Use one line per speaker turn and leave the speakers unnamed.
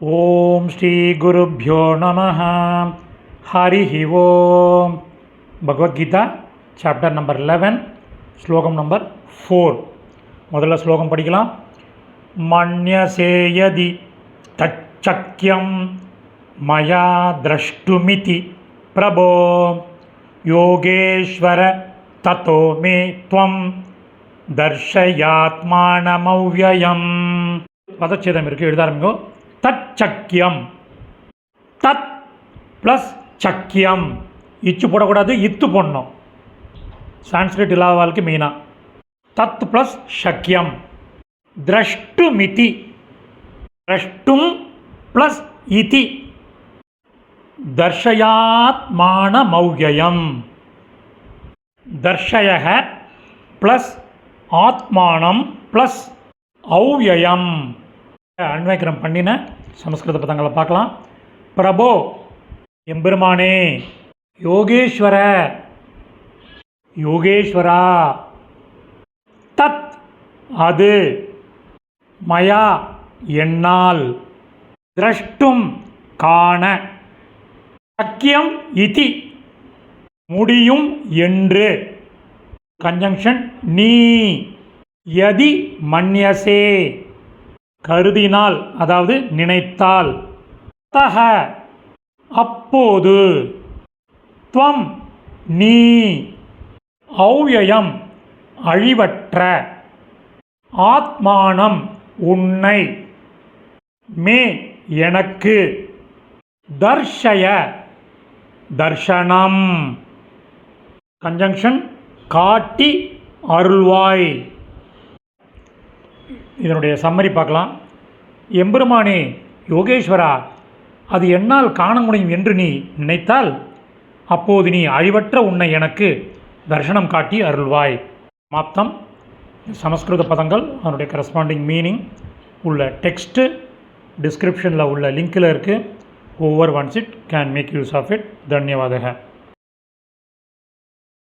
ఓం శ్రీ గురుభ్యో నమ హరి ఓం భగవద్గీత చాప్టర్ నంబర్ లెవెన్ ஸ்லோகம் நம்பர் ஃபோர் முதல்ல ஸ்லோகம் படிக்கலாம் மண்யசேயதி தச்சக்கியம் மயா திரஷ்டுமிதி பிரபோ யோகேஸ்வர தத்தோ மே துவம் தர்ஷயாத்மானமவ்யம் பதச்சேதம் இருக்குது எழுத ஆரம்பிங்கோ తచ్చక్యం. తత్ ప్లస్ చక్యం. ఇచ్చు పొడకూడదు ఇత్తు పొన్నం. సాంస్క్రిట్ ఇలా వాళ్ళకి మీనా. తత్ ప్లస్ శక్యం ద్రష్టుమితి. ద్రష్టుం ప్లస్ ఇతి. దర్శయాత్మానమౌయం దర్శయ ప్లస్ ఆత్మానం ప్లస్ అవ్యయం அன்வைக்கிரம் பண்ணின சமஸ்கிருத பதங்களை பார்க்கலாம். பிரபோ எம்பெருமானே யோகேஸ்வர யோகேஸ்வரா தத் அது மயா என்னால் திரஷ்டும் காண சக்கியம் இதி முடியும் என்று கன்ஜங்ஷன் நீ யதி மன்யசே. கருதினால் அதாவது நினைத்தால். தக அப்போது. துவம் நீ. ஔயயம் அழிவற்ற. ஆத்மானம் உன்னை. மே எனக்கு. தர்ஷய தர்ஷனம். கன்ஜங்ஷன் காட்டி அருள்வாய். இதனுடைய சம்மரி பார்க்கலாம். எம்பெருமானே யோகேஸ்வரா அது என்னால் காண முடியும் என்று நீ நினைத்தால் அப்போது நீ அழிவற்ற உன்னை எனக்கு தர்ஷனம் காட்டி அருள்வாய். மாத்தம் சமஸ்கிருத பதங்கள் அதனுடைய கரஸ்பாண்டிங் மீனிங் உள்ள டெக்ஸ்ட்டு டிஸ்கிரிப்ஷனில் உள்ள லிங்கில் இருக்குது over once it can make use of it தன்யவாதக.